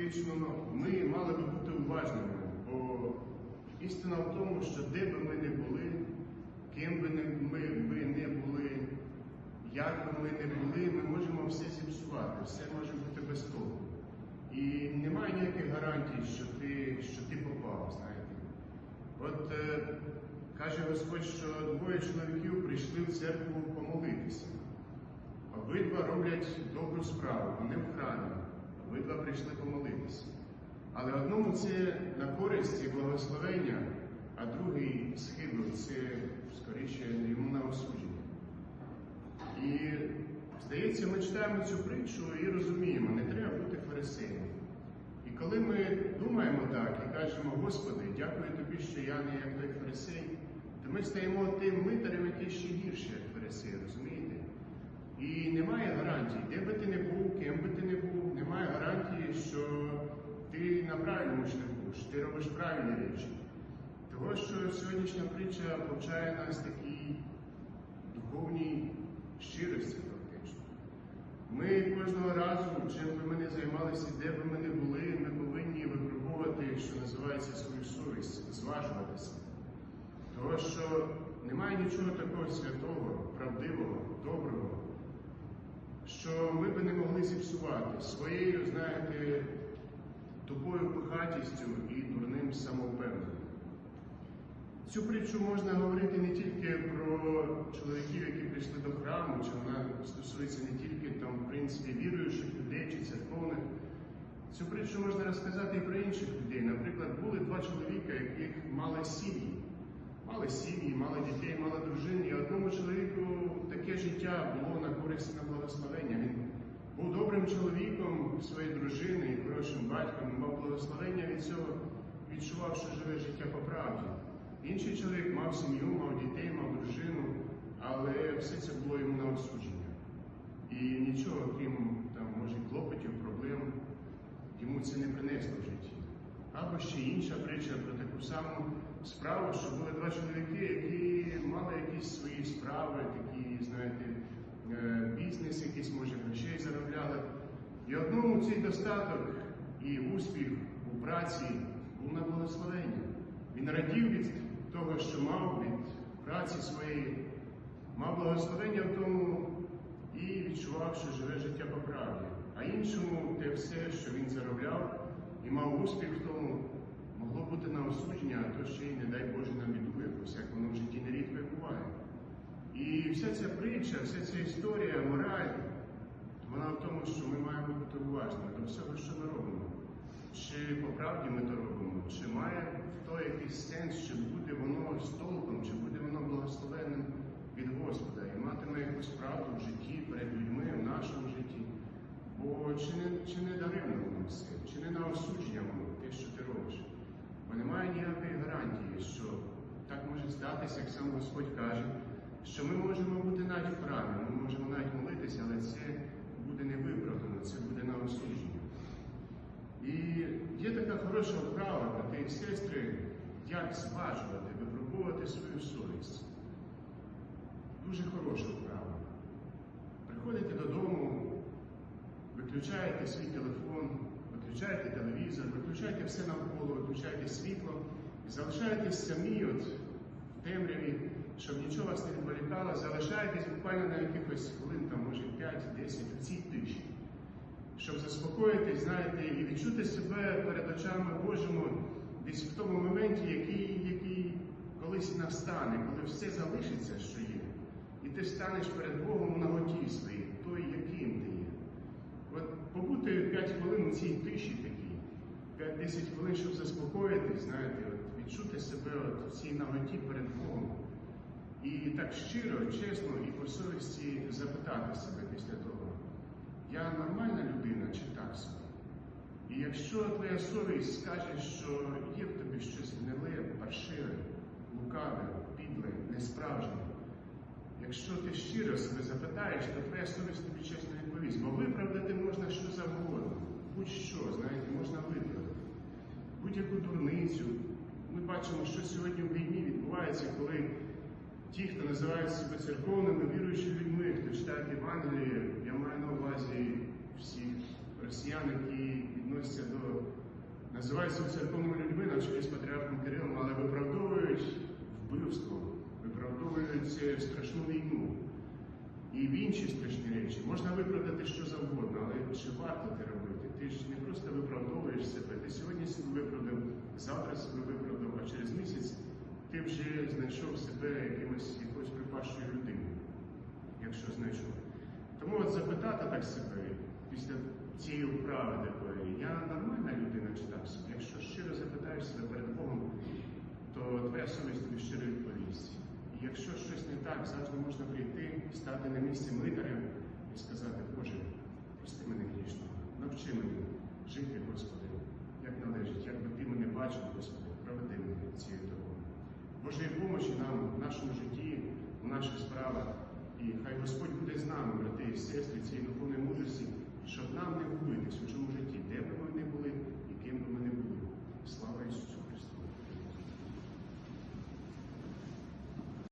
фактично ми мали би бути уважними, бо істина в тому, що де би ми не були, ким би не, ми би не були, як би ми не були, ми можемо все зіпсувати, все може бути без того. І немає ніяких гарантій, що ти, що ти попав, знаєте. От е, каже Господь, що двоє чоловіків прийшли в церкву помолитися. Обидва роблять добру справу, вони в храмі, обидва прийшли помолитися. Але одному це на користь і благословення, а другий схибив це скоріше йому на осудження. І здається, ми читаємо цю притчу і розуміємо, не треба бути фарисеєм. І коли ми думаємо так і кажемо, Господи, дякую тобі, що я не як той фарисей, то ми стаємо тим митарем, який ще гірше, як фарисей, розумієте? І немає гарантії, де би ти не був, ким би ти не був, немає гарантії, що ти на правильному шляху, що ти робиш правильні речі. Того, що притча повчає нас такій духовній щирості, фактично. Ми кожного разу, чим би ми не займалися, де би ми не були, ми повинні випробувати, що називається свою совість, зважуватися. Того, що немає нічого такого святого, правдивого, доброго, що ми би не могли зіпсувати своєю, знаєте, тупою пихатістю і дурним самовпевненням. Цю притчу можна говорити не тільки про чоловіків, які прийшли до храму, чи вона стосується не тільки там, в принципі, віруючих людей чи церковних. Цю притчу можна розказати і про інших людей. Наприклад, були два чоловіка, яких мали сім'ї. Мали сім'ї, мали дітей, мали дружин. І одному чоловіку таке життя було на користь на благословення. Він був добрим чоловіком своєї дружини і хорошим батьком, мав благословення від цього, відчував, що живе життя по правді. Інший чоловік мав сім'ю, мав дітей, мав дружину, але все це було йому на осудження. І нічого, крім там, може, клопотів, проблем, йому це не принесло в житті. Або ще інша притча про таку саму справу, що були два чоловіки, які мали якісь свої справи, такі, знаєте, е, бізнес, якийсь, може, грошей заробляли. І одному цей достаток і успіх у праці був на благословення. Він радів від того, що мав від праці своєї, мав благословення в тому і відчував, що живе життя по правді. А іншому те все, що він заробляв і мав успіх в тому, могло бути на осудження, а то ще й, не дай Боже, на біду, якусь, як воно в житті нерідко і буває. І вся ця притча, вся ця історія, мораль, вона в тому, що ми маємо бути уважними до всього, що ми робимо. Чи по правді ми то робимо, чи має в то якийсь сенс, чи буде воно з толком, чи буде воно благословенним від Господа і матиме якусь правду в житті перед людьми, в нашому житті. Бо чи не, чи не даремно воно все, чи не на осудження воно те, що ти робиш? Бо немає ніякої гарантії, що так може як сам Господь каже, що ми можемо бути навіть в храмі, ми можемо навіть молитися, але це буде не виправдано, це буде на осудження. І є така хороша вправа, брати і сестри, як зважувати, випробувати свою совість. Дуже хороша вправа. Приходите додому, виключаєте свій телефон, виключаєте телевізор, виключаєте все навколо, виключаєте світло і залишаєтесь самі от темряві, щоб нічого вас не відволікало, залишаєтесь буквально на якихось хвилин, там, може 5-10 в цій тиші щоб заспокоїтись, знаєте, і відчути себе перед очами Божими десь в тому моменті, який, який колись настане, коли все залишиться, що є, і ти станеш перед Богом у наготі своїй, той, яким ти є. От побути 5 хвилин у цій тиші 5-10 хвилин, щоб заспокоїтись, знаєте, от, відчути себе от, в цій наготі перед Богом. І так щиро, чесно і по совісті запитати себе після того. Я нормальна людина чи так собі? І якщо твоя совість скаже, що є в тобі щось гниле, паршиве, лукаве, підле, несправжнє, якщо ти щиро себе запитаєш, то твоя совість тобі чесно відповість. Бо виправдати можна що завгодно, будь-що, знаєте, можна виправдати. Будь-яку дурницю. Ми бачимо, що сьогодні в війні відбувається, коли ті, хто називають себе церковними, віруючими людьми, хто читає Євангеліє, я маю на увазі всіх росіян, які відносяться до називаються церковними людьми, на з патріархом Кирилом, але виправдовують вбивство, виправдовують е, страшну війну. І в інші страшні речі можна виправдати що завгодно, але чи варто це робити? Ти ж не просто виправдовуєш себе. Ти сьогодні себе виправдав, завтра себе виправдав, а через місяць ти вже знайшов себе якимось якоюсь припащою людиною, якщо знайшов. Тому от запитати так себе після цієї вправи такої, я нормальна людина чи так собі? Якщо щиро запитаєш себе перед Богом, то твоя совість тобі щиро відповість. І якщо щось не так, завжди можна прийти, стати на місці митарем і сказати, Боже, прости мене грішного, навчи мене жити, Господи, як належить, як би ти мене бачив, Господи, проведи мене цією дорогою. Божої помочі нам в нашому житті, в наших справах. І хай Господь буде з нами, брати